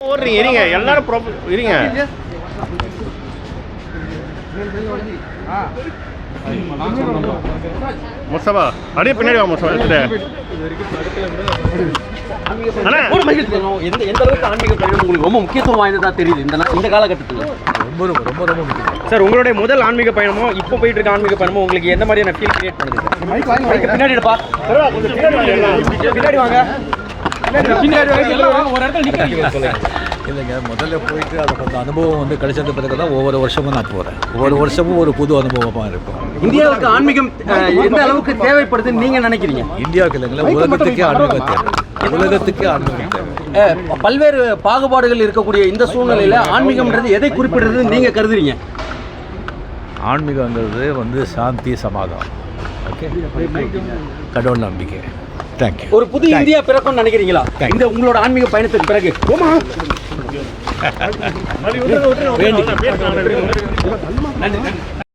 ஓடுறீங்க இருங்க எல்லாரும் ப்ரொஃப இருங்க. முஸ்தபா அப்படியே பின்னாடி வா முஸ்தபா எடுத்துட்டு. எந்த எந்த அளவுக்கு ஆன்மீக பயணம் உங்களுக்கு ரொம்ப முக்கியத்துவம் வாய்ந்ததா தெரியுது இந்த இந்த காலகட்டத்தில்? ரொம்ப ரொம்ப ரொம்ப ரொம்ப முக்கியம் சார் உங்களுடைய முதல் ஆன்மீக பயணமோ இப்போ போயிட்டு இருக்க ஆன்மீக பயணமோ உங்களுக்கு எந்த மாதிரியான ஃபீல் கிரியேட் பண்ணுது? பின்னாடி எடுப்பா. கொஞ்சம் பின்னாடி வாங்க. இல்லைங்க முதல்ல போயிட்டு அது அந்த அனுபவம் வந்து கிடைச்சது பிறகு தான் ஒவ்வொரு வருஷமும் நான் போகிறேன் ஒவ்வொரு வருஷமும் ஒரு புது அனுபவமாக இருக்கும். இந்தியாவுக்கு ஆன்மீகம் எந்த அளவுக்கு தேவைப்படுதுன்னு நீங்க நினைக்கிறீங்க? இந்தியாவுக்கு இல்லைங்களா உலகத்துக்கே ஆன்மீகம் தேவை. உலகத்துக்கே ஆன்மீகம் தேவை. பல்வேறு பாகுபாடுகள் இருக்கக்கூடிய இந்த சூழ்நிலையில ஆன்மீகம்ன்றது எதை குறிப்பிடுறது நீங்க கருதுறீங்க? ஆன்மீகங்கிறது வந்து சாந்தி சமாதானம். ஓகே? கடவுள் நம்பிக்கை. தேங்க்யூ ஒரு புது இந்தியா பிறக்கும்னு நினைக்கிறீங்களா? இந்த உங்களோட ஆன்மீக பயணத்துக்கு பிறகு. ஓமா அப்படி